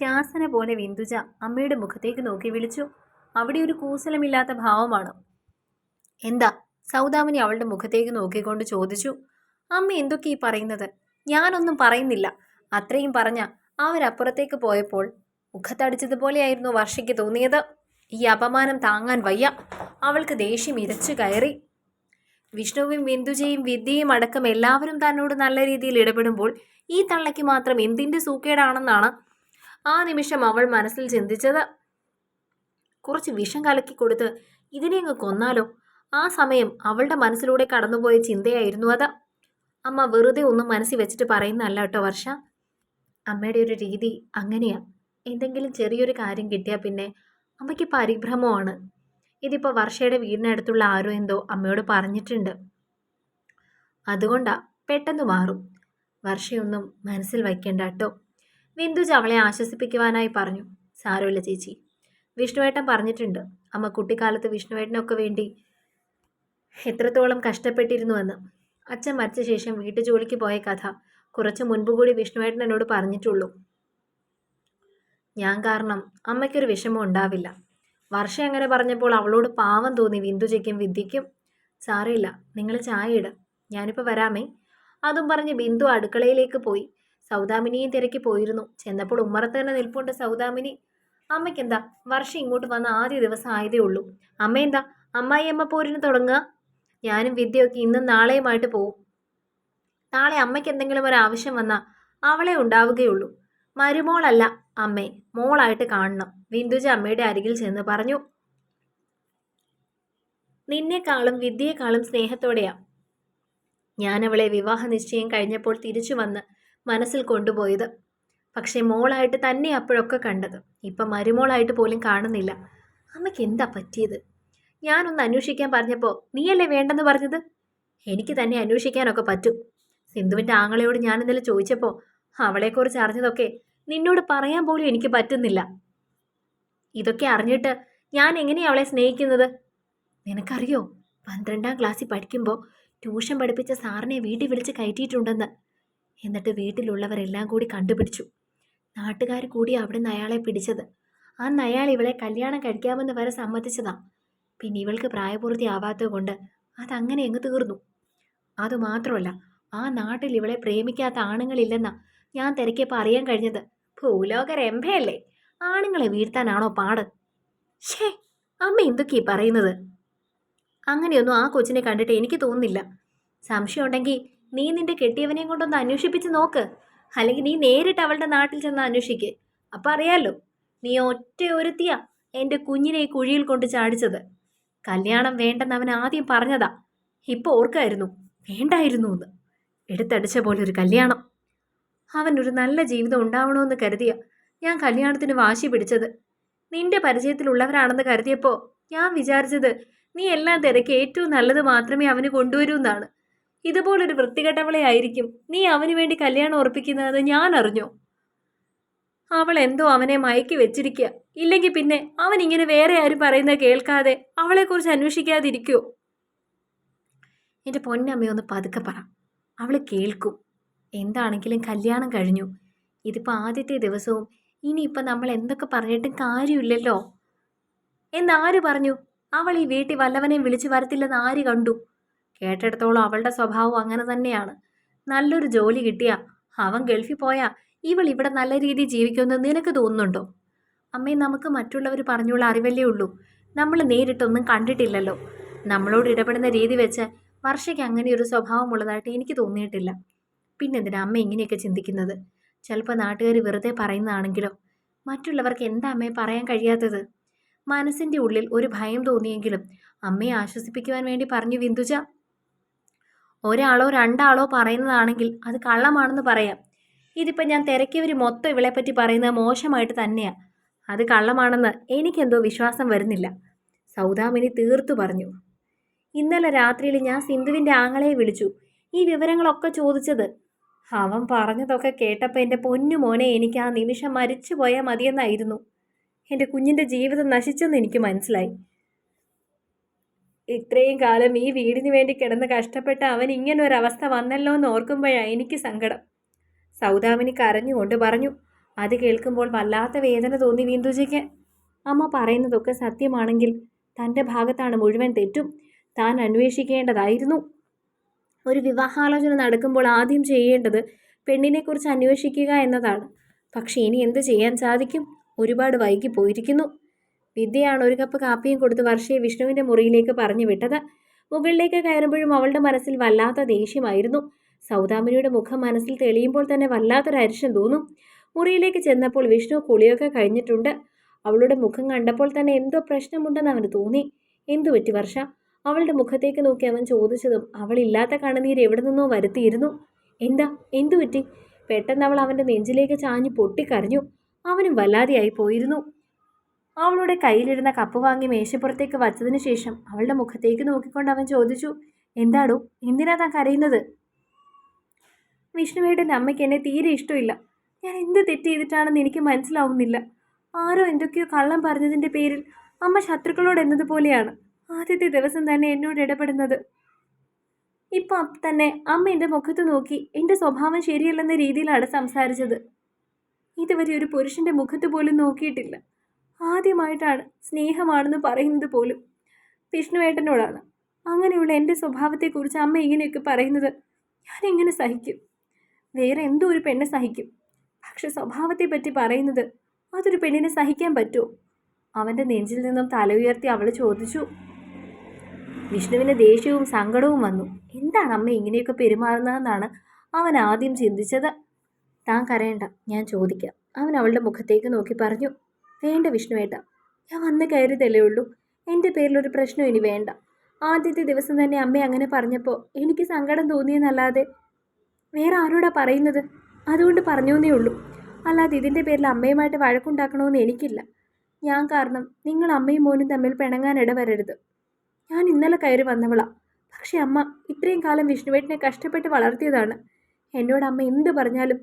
ശാസന പോലെ വിന്ദുജ അമ്മയുടെ മുഖത്തേക്ക് നോക്കി വിളിച്ചു. അവിടെ ഒരു കൂസലമില്ലാത്ത ഭാവമാണ്. എന്താ? സൗദാമിനി അവളുടെ മുഖത്തേക്ക് നോക്കിക്കൊണ്ട് ചോദിച്ചു. അമ്മ എന്തൊക്കെ ഈ പറയുന്നത്? ഞാനൊന്നും പറയുന്നില്ല. അത്രയും പറഞ്ഞ അവരപ്പുറത്തേക്ക് പോയപ്പോൾ മുഖത്തടിച്ചതുപോലെയായിരുന്നു വർഷയ്ക്ക് തോന്നിയത്. ഈ അപമാനം താങ്ങാൻ വയ്യ. അവൾക്ക് ദേഷ്യം ഇരച്ചു കയറി. വിഷ്ണുവും വിന്ദുജയും വിദ്യയും അടക്കം എല്ലാവരും തന്നോട് നല്ല രീതിയിൽ ഇടപെടുമ്പോൾ ഈ തള്ളയ്ക്ക് മാത്രം എന്തിന്റെ സൂക്കേടാണെന്നാണ് ആ നിമിഷം അവൾ മനസ്സിൽ ചിന്തിച്ചത് കുറച്ച് വിഷം കലക്കി കൊടുത്ത് ഇതിനെ അങ്ങ് കൊന്നാലോ? ആ സമയം അവളുടെ മനസ്സിലൂടെ കടന്നുപോയ ചിന്തയായിരുന്നു അത്. അമ്മ വെറുതെ ഒന്നും മനസ്സിൽ വെച്ചിട്ട് പറയുന്നല്ല കേട്ടോ വർഷ. അമ്മയുടെ ഒരു രീതി അങ്ങനെയാ. എന്തെങ്കിലും ചെറിയൊരു കാര്യം കിട്ടിയാൽ പിന്നെ അമ്മയ്ക്ക് പരിഭ്രമമാണ്. ഇതിപ്പോൾ വർഷയുടെ വീടിനടുത്തുള്ള ആരോ എന്തോ അമ്മയോട് പറഞ്ഞിട്ടുണ്ട്. അതുകൊണ്ടാ പെട്ടെന്ന് മാറും. വർഷയൊന്നും മനസ്സിൽ വയ്ക്കേണ്ട കേട്ടോ. ബിന്ദുജ് അവളെ ആശ്വസിപ്പിക്കുവാനായി പറഞ്ഞു. സാരമില്ല ചേച്ചി. വിഷ്ണുവേട്ടൻ പറഞ്ഞിട്ടുണ്ട്. അമ്മ കുട്ടിക്കാലത്ത് വിഷ്ണുവേട്ടനൊക്കെ വേണ്ടി എത്രത്തോളം കഷ്ടപ്പെട്ടിരുന്നുവെന്ന്. അച്ഛൻ മരിച്ച ശേഷം വീട്ടു ജോലിക്ക് പോയ കഥ കുറച്ച് മുൻപ് കൂടി വിഷ്ണുവേട്ടൻ എന്നോട് പറഞ്ഞിട്ടുള്ളൂ. ഞാൻ കാരണം അമ്മയ്ക്കൊരു വിഷമം ഉണ്ടാവില്ല. വർഷ അങ്ങനെ പറഞ്ഞപ്പോൾ അവളോട് പാവം തോന്നി വിന്ദുജയ്ക്കും വിദ്യയ്ക്കും. സാരമില്ല. നിങ്ങൾ ചായ ഇട. ഞാനിപ്പോൾ വരാമേ. അതും പറഞ്ഞ് ബിന്ദു അടുക്കളയിലേക്ക് പോയി. സൗദാമിനിയും തിരക്കി പോയിരുന്നു. ചെന്നപ്പോൾ ഉമ്മറത്ത് തന്നെ നിൽപ്പുണ്ട് സൗദാമിനി. അമ്മയ്ക്കെന്താ? വർഷം ഇങ്ങോട്ട് വന്ന ആദ്യ ദിവസം ആയതേ ഉള്ളൂ. അമ്മ എന്താ അമ്മായി അമ്മ പോരിന് തുടങ്ങുക? ഞാനും വിദ്യയൊക്കെ ഇന്നും നാളെയുമായിട്ട് പോവും. നാളെ അമ്മയ്ക്ക് എന്തെങ്കിലും ഒരു ആവശ്യം വന്നാൽ അവളെ ഉണ്ടാവുകയുള്ളൂ. മരുമോളല്ല അമ്മേ മോളായിട്ട് കാണണം. വിന്ദുജ അമ്മയുടെ അരികിൽ ചെന്ന് പറഞ്ഞു. നിന്നെക്കാളും വിദ്യയെക്കാളും സ്നേഹത്തോടെയാ. ഞാൻ അവളെ വിവാഹ നിശ്ചയം കഴിഞ്ഞപ്പോൾ തിരിച്ചു വന്ന് മനസ്സിൽ കൊണ്ടുപോയത്. പക്ഷേ മോളായിട്ട് തന്നെ അപ്പോഴൊക്കെ കണ്ടത്. ഇപ്പം മരുമോളായിട്ട് പോലും കാണുന്നില്ല. അമ്മയ്ക്ക് എന്താ പറ്റിയത്? ഞാനൊന്ന് അന്വേഷിക്കാൻ പറഞ്ഞപ്പോൾ നീയല്ലേ വേണ്ടെന്ന് പറഞ്ഞത്? എനിക്ക് തന്നെ അന്വേഷിക്കാനൊക്കെ പറ്റും. സിന്ധുവിന്റെ ആങ്ങളയോട് ഞാൻ ഇന്നലെ ചോദിച്ചപ്പോൾ അവളെക്കുറിച്ച് അറിഞ്ഞതൊക്കെ നിന്നോട് പറയാൻ പോലും എനിക്ക് പറ്റുന്നില്ല. ഇതൊക്കെ അറിഞ്ഞിട്ട് ഞാൻ എങ്ങനെയാണ് അവളെ സ്നേഹിക്കുന്നത്? നിനക്കറിയോ? പന്ത്രണ്ടാം ക്ലാസ്സിൽ പഠിക്കുമ്പോൾ ട്യൂഷൻ പഠിപ്പിച്ച സാറിനെ വീട്ടിൽ വിളിച്ച് കയറ്റിയിട്ടുണ്ടെന്ന്. എന്നിട്ട് വീട്ടിലുള്ളവരെല്ലാം കൂടി കണ്ടുപിടിച്ചു. നാട്ടുകാർ കൂടി അവിടെ നിന്ന് അയാളെ പിടിച്ചത്. ആ അയാൾ ഇവളെ കല്യാണം കഴിക്കാമെന്ന് വരെ സമ്മതിച്ചതാ. പിന്നെ ഇവൾക്ക് പ്രായപൂർത്തി പ്രായപൂർത്തിയാവാത്തത് കൊണ്ട് അതങ്ങനെ അങ്ങ് തീർന്നു. അതുമാത്രമല്ല ആ നാട്ടിൽ ഇവളെ പ്രേമിക്കാത്ത ആണുങ്ങളില്ലെന്നാ ഞാൻ തിരക്കിയപ്പോൾ അറിയാൻ കഴിഞ്ഞത്. ഭൂലോക രംഭയല്ലേ ആണുങ്ങളെ വീഴ്ത്താനാണോ പാട്? ഷേ അമ്മ എന്തൊക്കെയാ പറയുന്നത്? അങ്ങനെയൊന്നും ആ കൊച്ചിനെ കണ്ടിട്ട് എനിക്ക് തോന്നുന്നില്ല. സംശയം ഉണ്ടെങ്കിൽ നീ നിന്റെ കെട്ടിയവനെയും കൊണ്ടൊന്ന് അന്വേഷിപ്പിച്ച് നോക്ക്. അല്ലെങ്കിൽ നീ നേരിട്ട് അവളുടെ നാട്ടിൽ ചെന്ന് അന്വേഷിക്ക്. അപ്പം അറിയാലോ നീ ഒറ്റ ഒരുത്തിയാ എന്റെ കുഞ്ഞിനെ ഈ കുഴിയിൽ കൊണ്ട് ചാടിച്ചത്. കല്യാണം വേണ്ടെന്ന് അവൻ ആദ്യം പറഞ്ഞതാ. ഇപ്പോൾ ഓർക്കായിരുന്നു. വേണ്ടായിരുന്നു എന്ന്. എടുത്തടിച്ച പോലെ ഒരു കല്യാണം അവനൊരു നല്ല ജീവിതം ഉണ്ടാവണമെന്ന് കരുതിയ ഞാൻ കല്യാണത്തിന് വാശി പിടിച്ചത്. നിന്റെ പരിചയത്തിലുള്ളവരാണെന്ന് കരുതിയപ്പോൾ ഞാൻ വിചാരിച്ചത് നീ എല്ലാം തിരക്കി ഏറ്റവും നല്ലത് മാത്രമേ അവന് കൊണ്ടുവരൂ എന്നാണ്. ഇതുപോലൊരു വൃത്തികെട്ടവളെയായിരിക്കും നീ അവന് വേണ്ടി കല്യാണം ഉറപ്പിക്കുന്നത് ഞാൻ അറിഞ്ഞു. അവൾ എന്തോ അവനെ മയക്കി വെച്ചിരിക്കുക ഇല്ലെങ്കിൽ പിന്നെ അവൻ ഇങ്ങനെ വേറെ ആരും പറയുന്നത് കേൾക്കാതെ അവളെക്കുറിച്ച് അന്വേഷിക്കാതിരിക്കുമോ എന്റെ പൊന്നമ്മയൊന്ന് പതുക്കെ പറ. അവൾ കേൾക്കും. എന്താണെങ്കിലും കല്യാണം കഴിഞ്ഞു. ഇതിപ്പോൾ ആദ്യത്തെ ദിവസവും ഇനിയിപ്പോൾ നമ്മൾ എന്തൊക്കെ പറഞ്ഞിട്ടും കാര്യമില്ലല്ലോ. എന്നാര് പറഞ്ഞു? അവൾ ഈ വീട്ടിൽ വല്ലവനെയും വിളിച്ചു വരത്തില്ലെന്ന് ആര് കണ്ടു? കേട്ടിടത്തോളം അവളുടെ സ്വഭാവം അങ്ങനെ തന്നെയാണ്. നല്ലൊരു ജോലി കിട്ടിയ അവൻ ഗൾഫിൽ പോയാ ഇവൾ ഇവിടെ നല്ല രീതിയിൽ ജീവിക്കുമെന്ന് നിനക്ക് തോന്നുന്നുണ്ടോ? അമ്മേ നമുക്ക് മറ്റുള്ളവർ പറഞ്ഞുള്ള അറിവല്ലേ ഉള്ളൂ. നമ്മൾ നേരിട്ടൊന്നും കണ്ടിട്ടില്ലല്ലോ. നമ്മളോട് ഇടപെടുന്ന രീതി വെച്ച് വർഷയ്ക്ക് അങ്ങനെ ഒരു സ്വഭാവമുള്ളതായിട്ട് എനിക്ക് തോന്നിയിട്ടില്ല. പിന്നെന്തിനാ അമ്മ ഇങ്ങനെയൊക്കെ ചിന്തിക്കുന്നത്? ചിലപ്പോൾ നാട്ടുകാർ വെറുതെ പറയുന്നതാണെങ്കിലോ? മറ്റുള്ളവർക്ക് എന്താ അമ്മയെ പറയാൻ കഴിയാത്തത്? മനസ്സിന്റെ ഉള്ളിൽ ഒരു ഭയം തോന്നിയെങ്കിലും അമ്മയെ ആശ്വസിപ്പിക്കുവാൻ വേണ്ടി പറഞ്ഞു വിന്ദുജ. ഒരാളോ രണ്ടാളോ പറയുന്നതാണെങ്കിൽ അത് കള്ളമാണെന്ന് പറയാം. ഇതിപ്പോൾ ഞാൻ തിരക്കിയവർ മൊത്തം ഇവളെപ്പറ്റി പറയുന്നത് മോശമായിട്ട് തന്നെയാണ് അത് കള്ളമാണെന്ന് എനിക്കെന്തോ വിശ്വാസം വരുന്നില്ല. സൗദാമിനി തീർത്തു പറഞ്ഞു. ഇന്നലെ രാത്രിയിൽ ഞാൻ സിന്ധുവിന്റെ ആങ്ങളെ വിളിച്ചു. ഈ വിവരങ്ങളൊക്കെ ചോദിച്ചത്. അവൻ പറഞ്ഞതൊക്കെ കേട്ടപ്പോൾ എന്റെ പൊന്നുമോനെ എനിക്ക് ആ നിമിഷം മരിച്ചു പോയാൽ മതിയെന്നായിരുന്നു. എന്റെ കുഞ്ഞിന്റെ ജീവിതം നശിച്ചെന്ന് എനിക്ക് മനസ്സിലായി. ഇത്രയും കാലം ഈ വീടിന് വേണ്ടി കിടന്ന് കഷ്ടപ്പെട്ട അവൻ ഇങ്ങനെ ഒരു അവസ്ഥ വന്നല്ലോ എന്ന് ഓർക്കുമ്പോഴാണ് എനിക്ക് സങ്കടം. സൗദാമിനി കരഞ്ഞുകൊണ്ട് പറഞ്ഞു അത് കേൾക്കുമ്പോൾ വല്ലാത്ത വേദന തോന്നി ബിന്ദുജയ്ക്ക് അമ്മ പറയുന്നതൊക്കെ സത്യമാണെങ്കിൽ തന്റെ ഭാഗത്താണ് മുഴുവൻ തെറ്റും. താൻ അന്വേഷിക്കേണ്ടതായിരുന്നു. ഒരു വിവാഹാലോചന നടക്കുമ്പോൾ ആദ്യം ചെയ്യേണ്ടത് പെണ്ണിനെക്കുറിച്ച് അന്വേഷിക്കുക എന്നതാണ്. പക്ഷേ ഇനി എന്ത് ചെയ്യാൻ സാധിക്കും? ഒരുപാട് വൈകി പോയിരിക്കുന്നു. വിദ്യയാണ് ഒരു കപ്പ് കാപ്പിയും കൊടുത്ത് വർഷയെ വിഷ്ണുവിന്റെ മുറിയിലേക്ക് പറഞ്ഞു വിട്ടത്. മുകളിലേക്ക് കയറുമ്പോഴും അവളുടെ മനസ്സിൽ വല്ലാത്ത ദേഷ്യമായിരുന്നു. സൗദാമിനിയുടെ മുഖം മനസ്സിൽ തെളിയുമ്പോൾ തന്നെ വല്ലാത്തൊരു അരിശം തോന്നും. മുറിയിലേക്ക് ചെന്നപ്പോൾ വിഷ്ണു കുളിയൊക്കെ കഴിഞ്ഞിട്ടുണ്ട്. അവളുടെ മുഖം കണ്ടപ്പോൾ തന്നെ എന്തോ പ്രശ്നമുണ്ടെന്ന് അവന് തോന്നി. എന്തു പറ്റി വർഷ? അവളുടെ മുഖത്തേക്ക് നോക്കി അവൻ ചോദിച്ചതും അവളില്ലാത്ത കണ്ണുനീർ എവിടെ നിന്നോ വരുത്തിയിരുന്നു. എന്താ? എന്തു പറ്റി? പെട്ടെന്ന് അവൾ അവന്റെ നെഞ്ചിലേക്ക് ചാഞ്ഞ് പൊട്ടിക്കരഞ്ഞു. അവനും വല്ലാതെയായി പോയിരുന്നു. അവളുടെ കയ്യിലിരുന്ന കപ്പ് വാങ്ങി മേശപ്പുറത്തേക്ക് വച്ചതിന് ശേഷം അവളുടെ മുഖത്തേക്ക് നോക്കിക്കൊണ്ട് അവൻ ചോദിച്ചു എന്താടോ എന്തിനാ താൻ കരയുന്നത്? വിഷ്ണുവേട്ടന്റെ അമ്മയ്ക്ക് എന്നെ തീരെ ഇഷ്ടമില്ല. ഞാൻ എന്ത് തെറ്റ് ചെയ്തിട്ടാണെന്ന് എനിക്ക് മനസ്സിലാവുന്നില്ല. ആരോ എന്തൊക്കെയോ കള്ളം പറഞ്ഞതിന്റെ പേരിൽ അമ്മ ശത്രുക്കളോട് എന്നതുപോലെയാണ് ആദ്യത്തെ ദിവസം തന്നെ എന്നോട് ഇടപെടുന്നത്. ഇപ്പം തന്നെ അമ്മ എന്റെ മുഖത്ത് നോക്കി എന്റെ സ്വഭാവം ശരിയല്ലെന്ന രീതിയിലാണ് സംസാരിച്ചത്. ഇതുവരെ ഒരു പുരുഷന്റെ മുഖത്ത് പോലും നോക്കിയിട്ടില്ല. ആദ്യമായിട്ടാണ് സ്നേഹമാണെന്ന് പറയുന്നത് പോലും വിഷ്ണുവേട്ടനോടാണ്. അങ്ങനെയുള്ള എന്റെ സ്വഭാവത്തെക്കുറിച്ച് അമ്മ ഇങ്ങനെയൊക്കെ പറയുന്നത് ഞാൻ എങ്ങനെ സഹിക്കും? വേറെ എന്തോ ഒരു പെണ്ണ് സഹിക്കും. പക്ഷെ സ്വഭാവത്തെ പറ്റി പറയുന്നത് അതൊരു പെണ്ണിനെ സഹിക്കാൻ പറ്റുമോ? അവന്റെ നെഞ്ചിൽ നിന്നും തല ഉയർത്തി അവൾ ചോദിച്ചു. വിഷ്ണുവിന് ദേഷ്യവും സങ്കടവും വന്നു. എന്താണ് അമ്മ ഇങ്ങനെയൊക്കെ പെരുമാറുന്നതെന്നാണ് അവൻ ആദ്യം ചിന്തിച്ചത്. താൻ കരയണ്ട ഞാൻ ചോദിക്കാം. അവൻ അവളുടെ മുഖത്തേക്ക് നോക്കി പറഞ്ഞു. വേണ്ട വിഷ്ണുവേട്ട ഞാൻ വന്ന് കയറിയതല്ലേ ഉള്ളൂ. എന്റെ പേരിലൊരു പ്രശ്നം ഇനി വേണ്ട. ആദ്യത്തെ ദിവസം തന്നെ അമ്മ അങ്ങനെ പറഞ്ഞപ്പോൾ എനിക്ക് സങ്കടം തോന്നിയെന്നല്ലാതെ വേറെ ആരോടാ പറയുന്നത്? അതുകൊണ്ട് പറഞ്ഞോന്നേ ഉള്ളൂ. അല്ലാതെ ഇതിന്റെ പേരിൽ അമ്മയുമായിട്ട് വഴക്കുണ്ടാക്കണമെന്ന് എനിക്കില്ല. ഞാൻ കാരണം നിങ്ങൾ അമ്മയും മോനും തമ്മിൽ പിണങ്ങാൻ ഇടവരരുത്. ഞാൻ ഇന്നലെ കയറി വന്നവളാ. പക്ഷേ അമ്മ ഇത്രയും കാലം വിഷ്ണുവേട്ടനെ കഷ്ടപ്പെട്ട് വളർത്തിയതാണ്. എന്നോട് അമ്മ എന്ത് പറഞ്ഞാലും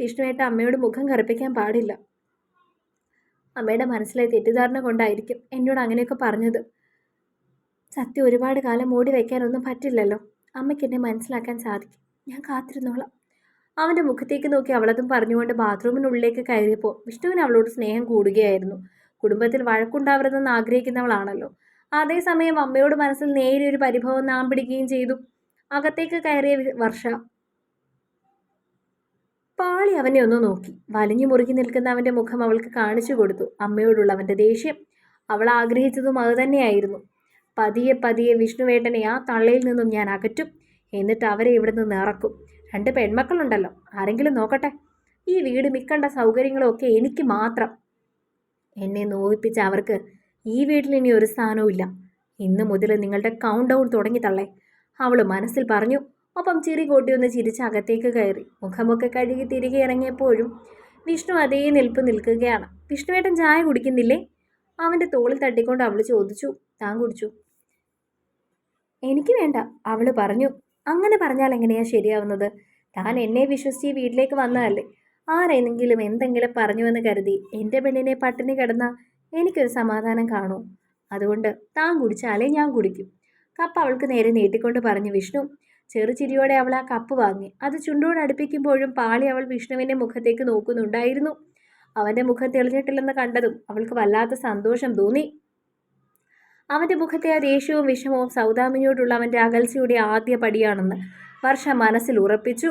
വിഷ്ണുവേട്ട അമ്മയോട് മുഖം കറുപ്പിക്കാൻ പാടില്ല. അമ്മയുടെ മനസ്സിലെ തെറ്റിദ്ധാരണ കൊണ്ടായിരിക്കും എന്നോട് അങ്ങനെയൊക്കെ പറഞ്ഞത്. സത്യം ഒരുപാട് കാലം മൂടി വയ്ക്കാനൊന്നും പറ്റില്ലല്ലോ. അമ്മയ്ക്ക് എന്നെ മനസ്സിലാക്കാൻ സാധിക്കും. ഞാൻ കാത്തിരുന്നോളാം. അവന്റെ മുഖത്തേക്ക് നോക്കി അവളതും പറഞ്ഞുകൊണ്ട് ബാത്റൂമിനുള്ളിലേക്ക് കയറിയപ്പോൾ വിഷ്ണുവിന് അവളോട് സ്നേഹം കൂടുകയായിരുന്നു. കുടുംബത്തിൽ വഴക്കുണ്ടാവരുതെന്ന് ആഗ്രഹിക്കുന്നവളാണല്ലോ. അതേസമയം അമ്മയോട് മനസ്സിൽ നേരിയൊരു പരിഭവം നാം പിടിക്കുകയും ചെയ്തു. അകത്തേക്ക് കയറിയ വർഷ പാളി അവനെ ഒന്ന് നോക്കി. വലിഞ്ഞു മുറുകി നിൽക്കുന്ന അവന്റെ മുഖം അവൾക്ക് കാണിച്ചു കൊടുത്തു. അമ്മയോടുള്ള അവന്റെ ദേഷ്യം. അവൾ ആഗ്രഹിച്ചതും അതുതന്നെയായിരുന്നു പതിയെ പതിയെ വിഷ്ണുവേട്ടനെ ആ തള്ളയിൽ നിന്നും ഞാൻ അകറ്റും. എന്നിട്ട് അവരെ ഇവിടെ നിന്ന് ഇറക്കും രണ്ട് പെൺമക്കളുണ്ടല്ലോ. ആരെങ്കിലും നോക്കട്ടെ. ഈ വീട് മിക്കണ്ട സൗകര്യങ്ങളൊക്കെ എനിക്ക് മാത്രം. എന്നെ നോവിപ്പിച്ച അവർക്ക് ഈ വീട്ടിൽ ഇനി ഒരു സ്ഥാനവും ഇല്ല. ഇന്ന് മുതൽ നിങ്ങളുടെ കൗണ്ട് ഡൗൺ തുടങ്ങി തള്ളേ അവൾ മനസ്സിൽ പറഞ്ഞു ഒപ്പം ചിരി കൂട്ടി ഒന്ന് ചിരിച്ച് അകത്തേക്ക് കയറി. മുഖമൊക്കെ കഴുകി തിരികെ ഇറങ്ങിയപ്പോഴും വിഷ്ണു അതേ നിൽപ്പ് നിൽക്കുകയാണ്. വിഷ്ണുവേട്ടൻ ചായ കുടിക്കുന്നില്ലേ? അവന്റെ തോളിൽ തട്ടിക്കൊണ്ട് അവൾ ചോദിച്ചു. താൻ കുടിച്ചു? എനിക്ക് വേണ്ട അവൾ പറഞ്ഞു. അങ്ങനെ പറഞ്ഞാൽ എങ്ങനെയാ ശരിയാവുന്നത്? താൻ എന്നെ വിശ്വസിച്ച് വീട്ടിലേക്ക് വന്നതല്ലേ? ആരെങ്കിലും എന്തെങ്കിലും പറഞ്ഞുവെന്ന് കരുതി എന്റെ പെണ്ണിനെ പട്ടിണി കിടന്ന എനിക്കൊരു സമാധാനം കാണൂ. അതുകൊണ്ട് താൻ കുടിച്ചാലേ ഞാൻ കുടിക്കും. കപ്പ അവൾക്ക് നേരെ നീട്ടിക്കൊണ്ട് പറഞ്ഞു വിഷ്ണു ചെറുചിരിയോടെ അവൾ ആ കപ്പ് വാങ്ങി. അത് ചുണ്ടോട് അടുപ്പിക്കുമ്പോഴും പാളി അവൾ വിഷ്ണുവിന്റെ മുഖത്തേക്ക് നോക്കുന്നുണ്ടായിരുന്നു. അവന്റെ മുഖം തെളിഞ്ഞിട്ടില്ലെന്ന് കണ്ടതും അവൾക്ക് വല്ലാത്ത സന്തോഷം തോന്നി. അവന്റെ മുഖത്തെ ആ ദേഷ്യവും വിഷമവും സൗദാമിനിയോടുള്ള അവന്റെ അകൽച്ചയുടെ ആദ്യ പടിയാണെന്ന് വർഷ മനസ്സിൽ ഉറപ്പിച്ചു.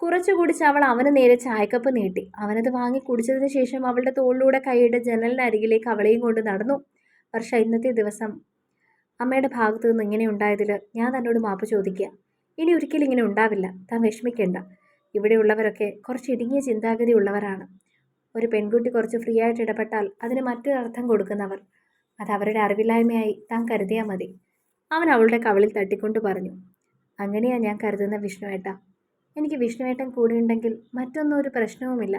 കുറച്ചു കുടിച്ച് അവൾ അവന് നേരെ ചായക്കപ്പ് നീട്ടി. അവനത് വാങ്ങി കുടിച്ചതിന് ശേഷം അവളുടെ തോളിലൂടെ കൈയുടെ ജനലിനരികിലേക്ക് അവളെയും കൊണ്ട് നടന്നു. വർഷ ഇന്നത്തെ ദിവസം അമ്മയുടെ ഭാഗത്തു നിന്ന് ഇങ്ങനെ ഉണ്ടായതിൽ ഞാൻ തന്നോട് മാപ്പ് ചോദിക്കുക ഇനി ഒരിക്കലും ഇങ്ങനെ ഉണ്ടാവില്ല. താൻ വിഷമിക്കേണ്ട. ഇവിടെയുള്ളവരൊക്കെ കുറച്ച് ഇടുങ്ങിയ ചിന്താഗതി ഉള്ളവരാണ്. ഒരു പെൺകുട്ടി കുറച്ച് ഫ്രീ ആയിട്ട് ഇടപെട്ടാൽ അതിന് മറ്റൊരു അർത്ഥം കൊടുക്കുന്നവർ. അത് അവരുടെ അറിവില്ലായ്മയായി താൻ കരുതിയാൽ മതി. അവൻ അവളുടെ കവളിൽ തട്ടിക്കൊണ്ട് പറഞ്ഞു. അങ്ങനെയാണ് ഞാൻ കരുതുന്ന വിഷ്ണുവേട്ട. എനിക്ക് വിഷ്ണുവേട്ടൻ കൂടെയുണ്ടെങ്കിൽ മറ്റൊന്നും ഒരു പ്രശ്നവുമില്ല.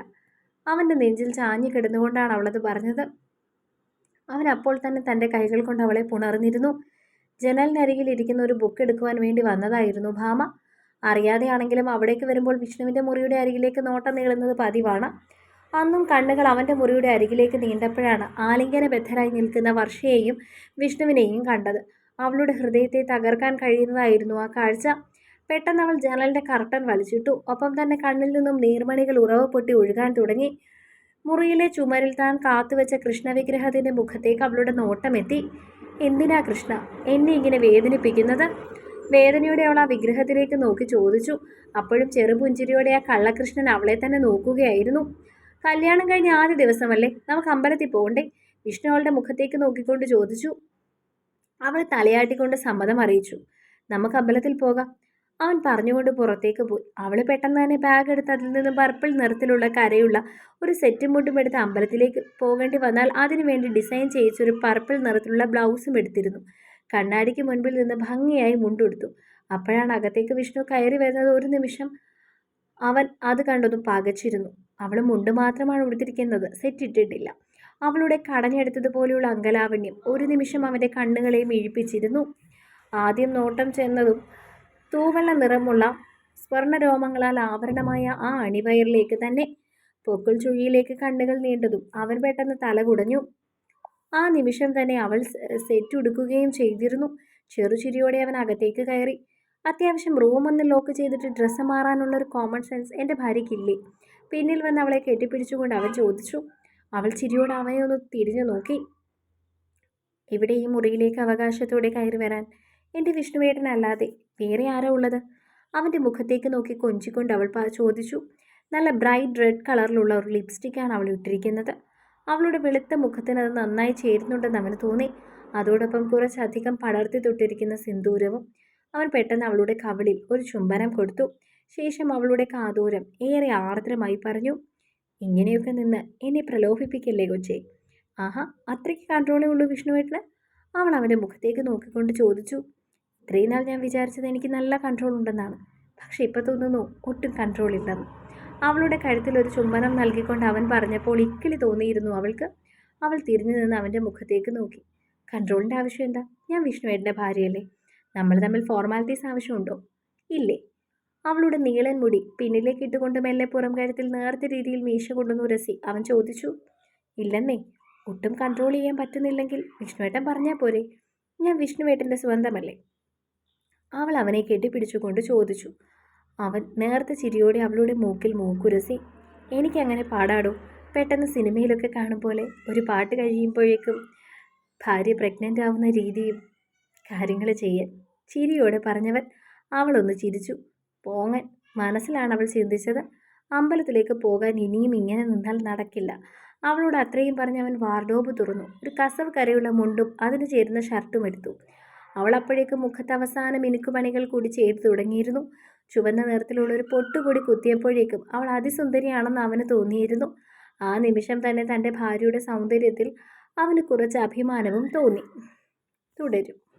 അവന്റെ നെഞ്ചിൽ ചാഞ്ഞു കിടന്നുകൊണ്ടാണ് അവളത് പറഞ്ഞത്. അവൻ അപ്പോൾ തന്നെ തന്റെ കൈകൾ കൊണ്ട് അവളെ പുണർന്നിരുന്നു. ജനലിനരികിൽ ഇരിക്കുന്ന ഒരു ബുക്ക് എടുക്കുവാൻ വേണ്ടി വന്നതായിരുന്നു ഭാമ. അറിയാതെയാണെങ്കിലും അവിടേക്ക് വരുമ്പോൾ വിഷ്ണുവിന്റെ മുറിയുടെ അരികിലേക്ക് നോട്ടം നീളുന്നത് പതിവാണ്. അന്നും കണ്ണുകൾ അവന്റെ മുറിയുടെ അരികിലേക്ക് നീണ്ടപ്പോഴാണ് ആലിംഗനബദ്ധരായി നിൽക്കുന്ന വർഷയെയും വിഷ്ണുവിനെയും കണ്ടത്. അവളുടെ ഹൃദയത്തെ തകർക്കാൻ കഴിയുന്നതായിരുന്നു ആ കാഴ്ച. പെട്ടെന്ന് അവൾ ജനലിന്റെ കർട്ടൻ വലിച്ചിട്ടു. ഒപ്പം തന്നെ കണ്ണിൽ നിന്നും നീർമണികൾ ഉറവ് പൊട്ടി ഒഴുകാൻ തുടങ്ങി. മുറിയിലെ ചുമരിൽ താൻ കാത്തുവെച്ച കൃഷ്ണവിഗ്രഹത്തിന്റെ മുഖത്തേക്ക് അവളുടെ നോട്ടമെത്തി. എന്തിനാ കൃഷ്ണ? എന്നെ ഇങ്ങനെ വേദനിപ്പിക്കുന്നത്? വേദനയോടെ അവൾ ആ വിഗ്രഹത്തിലേക്ക് നോക്കി ചോദിച്ചു. അപ്പോഴും ചെറുപുഞ്ചിരിയോടെ ആ കള്ളകൃഷ്ണൻ അവളെ തന്നെ നോക്കുകയായിരുന്നു. കല്യാണം കഴിഞ്ഞ ആദ്യ ദിവസമല്ലേ? നമുക്ക് അമ്പലത്തിൽ പോകണ്ടേ വിഷ്ണു അവളുടെ മുഖത്തേക്ക് നോക്കിക്കൊണ്ട് ചോദിച്ചു. അവൾ തലയാട്ടിക്കൊണ്ട് സമ്മതം അറിയിച്ചു. നമുക്ക് അമ്പലത്തിൽ പോകാം. അവൻ പറഞ്ഞുകൊണ്ട് പുറത്തേക്ക് പോയി. അവൾ പെട്ടെന്ന് തന്നെ ബാഗ് എടുത്ത് അതിൽ നിന്ന് പർപ്പിൾ നിറത്തിലുള്ള കരയുള്ള ഒരു സെറ്റും മുട്ടും എടുത്ത് അമ്പലത്തിലേക്ക് പോകേണ്ടി വന്നാൽ അതിനുവേണ്ടി ഡിസൈൻ ചെയ്യിച്ചൊരു പർപ്പിൾ നിറത്തിലുള്ള ബ്ലൗസും എടുത്തിരുന്നു. കണ്ണാടിക്ക് മുൻപിൽ നിന്ന് ഭംഗിയായി മുണ്ടെടുത്തു അപ്പോഴാണ് അകത്തേക്ക് വിഷ്ണു കയറി വരുന്നത് ഒരു നിമിഷം അവൻ അത് കണ്ടതും പകച്ചിരുന്നു. അവൾ മുണ്ട് മാത്രമാണ് ഉടുത്തിരിക്കുന്നത്. സെറ്റ് ഇട്ടിട്ടില്ല. അവളുടെ കടഞ്ഞെടുത്തതുപോലെയുള്ള അങ്കലാവണ്യം ഒരു നിമിഷം അവന്റെ കണ്ണുകളെയും ഇഴിപ്പിച്ചിരുന്നു ആദ്യം നോട്ടം ചെന്നതും തൂവെള്ള നിറമുള്ള സ്വർണരോമങ്ങളാൽ ആവരണമായ ആ അണിവയറിലേക്ക് തന്നെ പൊക്കിൾ ചുഴിയിലേക്ക് കണ്ണുകൾ നീണ്ടതും അവൻ പെട്ടെന്ന് തല കുടഞ്ഞു. ആ നിമിഷം തന്നെ അവൾ സെറ്റ് ഉടുക്കുകയും ചെയ്തിരുന്നു. ചെറുചിരിയോടെ അവൻ അകത്തേക്ക് കയറി. അത്യാവശ്യം റൂം ഒന്ന് ലോക്ക് ചെയ്തിട്ട് ഡ്രസ്സ് മാറാനുള്ള ഒരു കോമൺ സെൻസ് എന്റെ ഭാര്യയ്ക്കില്ലേ? പിന്നിൽ വന്ന് അവളെ കെട്ടിപ്പിടിച്ചുകൊണ്ട് അവൻ ചോദിച്ചു. അവൾ ചിരിയോടെ അവനെ ഒന്ന് തിരിഞ്ഞു നോക്കി. ഇവിടെ ഈ മുറിയിലേക്ക് അവകാശത്തോടെ കയറി വരാൻ? എന്റെ വിഷ്ണുവേട്ടനല്ലാതെ വേറെ ആരാ ഉള്ളത്? അവന്റെ മുഖത്തേക്ക് നോക്കി കൊഞ്ചിക്കൊണ്ട് അവൾ ചോദിച്ചു. നല്ല ബ്രൈറ്റ് റെഡ് കളറിലുള്ള ഒരു ലിപ്സ്റ്റിക്കാണ് അവൾ ഇട്ടിരിക്കുന്നത്. അവളുടെ വെളുത്ത മുഖത്തിന് അത് നന്നായി ചേരുന്നുണ്ടെന്ന് അവന് തോന്നി. അതോടൊപ്പം കുറച്ചധികം പടർത്തി തൊട്ടിരിക്കുന്ന സിന്ദൂരവും അവൻ പെട്ടെന്ന് അവളുടെ കവിളിൽ ഒരു ചുംബനം കൊടുത്തു. ശേഷം അവളുടെ കാതൂരം ഏറെ ആർദ്രമായി പറഞ്ഞു ഇങ്ങനെയൊക്കെ നിന്ന് എന്നെ പ്രലോഭിപ്പിക്കല്ലേ കൊച്ചേ? ആഹാ അത്രയ്ക്ക് കൺട്രോളേ ഉള്ളൂ വിഷ്ണുവേട്ടന്? അവൾ അവന്റെ മുഖത്തേക്ക് നോക്കിക്കൊണ്ട് ചോദിച്ചു. ഇത്രയും നാൾ ഞാൻ വിചാരിച്ചത് എനിക്ക് നല്ല കൺട്രോൾ ഉണ്ടെന്നാണ്. പക്ഷേ ഇപ്പോൾ തോന്നുന്നു ഒട്ടും കൺട്രോൾ ഇല്ലെന്ന്. അവളുടെ കഴുത്തിൽ ഒരു ചുംബനം നൽകിക്കൊണ്ട് അവൻ പറഞ്ഞപ്പോൾ ഇക്കിളി തോന്നിയിരുന്നു അവൾക്ക്. അവൾ തിരിഞ്ഞു നിന്ന് അവന്റെ മുഖത്തേക്ക് നോക്കി. കൺട്രോളിന്റെ ആവശ്യം എന്താ? ഞാൻ വിഷ്ണുവേട്ടന്റെ ഭാര്യയല്ലേ. നമ്മൾ തമ്മിൽ ഫോർമാലിറ്റീസ് ആവശ്യമുണ്ടോ? ഇല്ലേ. അവളുടെ നീളൻ മുടി പിന്നിലേക്ക് ഇട്ടുകൊണ്ട് മെല്ലെ പുറം കഴുത്തിൽ നേർത്ത രീതിയിൽ മീശ കൊണ്ടുവന്നു രസി അവൻ ചോദിച്ചു ഇല്ലെന്നേ ഒട്ടും കൺട്രോൾ ചെയ്യാൻ പറ്റുന്നില്ലെങ്കിൽ വിഷ്ണുവേട്ടൻ പറഞ്ഞാൽ പോരെ. ഞാൻ വിഷ്ണുവേട്ടന്റെ സ്വന്തമല്ലേ. അവൾ അവനെ കെട്ടിപ്പിടിച്ചുകൊണ്ട് ചോദിച്ചു. അവൻ നേർത്ത ചിരിയോടെ അവളുടെ മൂക്കിൽ മൂക്കുരസി. എനിക്കങ്ങനെ പാടാടോ? പെട്ടെന്ന് സിനിമയിലൊക്കെ കാണും പോലെ ഒരു പാട്ട് കഴിയുമ്പോഴേക്കും ഭാര്യ പ്രഗ്നന്റ് ആവുന്ന രീതിയും കാര്യങ്ങൾ ചെയ്യാൻ. ചിരിയോടെ പറഞ്ഞവൻ അവളൊന്ന് ചിരിച്ചു. പോങ്ങൻ മനസ്സിലാണ് അവൾ ചിന്തിച്ചത്. അമ്പലത്തിലേക്ക് പോകാൻ ഇനിയും ഇങ്ങനെ നിന്നാൽ നടക്കില്ല. അവളോട് അത്രയും പറഞ്ഞ് അവൻ വാർഡോബ് തുറന്നു. ഒരു കസവ് കരയുള്ള മുണ്ടും അതിന് ചേരുന്ന ഷർട്ടും എടുത്തു. അവൾ അപ്പോഴേക്ക് മുഖത്ത് അവസാന മിനുക്കുപണികൾ കൂടി ചെയ്തു തുടങ്ങിയിരുന്നു. ചുവന്ന നിറത്തിലുള്ള ഒരു പൊട്ടുകൂടി കുത്തിയപ്പോഴേക്കും അവൾ അതിസുന്ദരിയാണെന്ന് അവന് തോന്നിയിരുന്നു. ആ നിമിഷം തന്നെ തന്റെ ഭാര്യയുടെ സൗന്ദര്യത്തിൽ അവന് കുറച്ച് അഭിമാനവും തോന്നി. തുടരും.